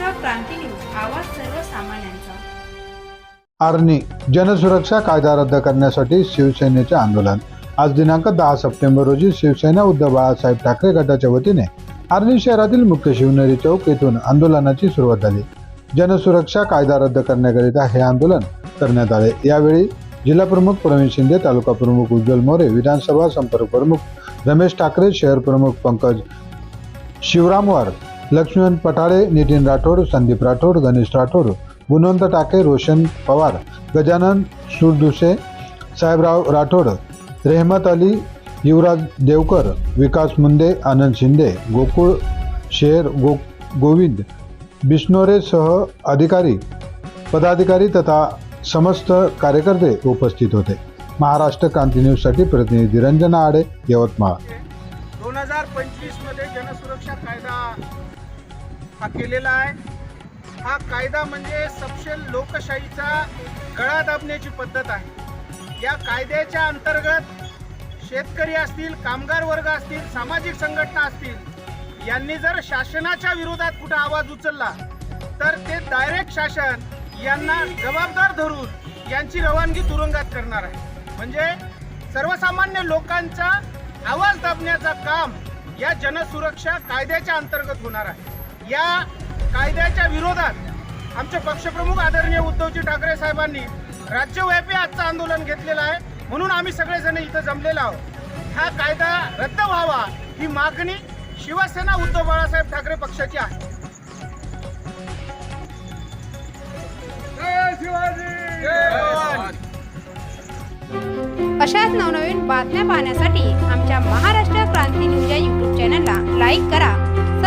Maharashtra Kranti news आवाज सर्वसामान्यांचा. जनसुरक्षा कायदा रद्द करण्यासाठी शिवसेनेचे आंदोलन. आज दिनांक दहा सप्टेंबर रोजी शिवसेना उद्धव बाळासाहेब ठाकरे गटाच्या वतीने आर्नी शहरातील मुख्य शिवनेरी चौक येथून आंदोलनाची सुरुवात झाली. जनसुरक्षा कायदा रद्द करण्याकरिता हे आंदोलन करण्यात आले. यावेळी जिल्हा प्रमुख प्रवीण शिंदे तालुका प्रमुख उज्ज्वल मोरे विधानसभा संपर्क प्रमुख रमेश ठाकरे शहर प्रमुख पंकज शिवरामवार लक्ष्मण पठाळे नितीन राठोड संदीप राठोड गणेश राठोड गुणवंत टाके रोशन पवार गजानन सुरदुसे साहेबराव राठोड रेहमत अली युवराज देवकर विकास मुंदे आनंद शिंदे गोकुळ शेर गो गोविंद बिष्णोरेसह अधिकारी पदाधिकारी तथा समस्त कार्यकर्ते उपस्थित होते. महाराष्ट्र क्रांती न्यूजसाठी प्रतिनिधी रंजना आडे यवतमाळ. दोन हजार पंचवीसमध्ये जनसुरक्षा कायदा हा केलेला आहे. हा कायदा म्हणजे सपशेल लोकशाहीचा गळा दाबण्याची पद्धत आहे. या कायद्याच्या अंतर्गत शेतकरी असतील कामगार वर्ग असतील सामाजिक संघटना असतील यांनी जर शासनाच्या विरोधात कुठं आवाज उचलला तर ते डायरेक्ट शासन यांना जबाबदार धरून यांची रवानगी तुरुंगात करणार आहे. म्हणजे सर्वसामान्य लोकांचा आवाज दाबण्याचा काम या जनसुरक्षा कायद्याच्या अंतर्गत होणार आहे. या कायद्याच्या विरोधात आमचे पक्षप्रमुख आदरणीय उद्धवजी ठाकरे साहेबांनी राज्यव्यापी आजचं आंदोलन घेतलेलं आहे. म्हणून आम्ही सगळेजण इथं जमलेलो आहोत. हा कायदा रद्द व्हावा ही मागणी शिवसेना उद्धव बाळासाहेब ठाकरे पक्षाची आहे. जय शिवाजी! जय अशाच नवनवीन बातम्या पाहण्यासाठी आमच्या महाराष्ट्र क्रांती न्यूज या यूट्यूब चॅनलला लाईक करा.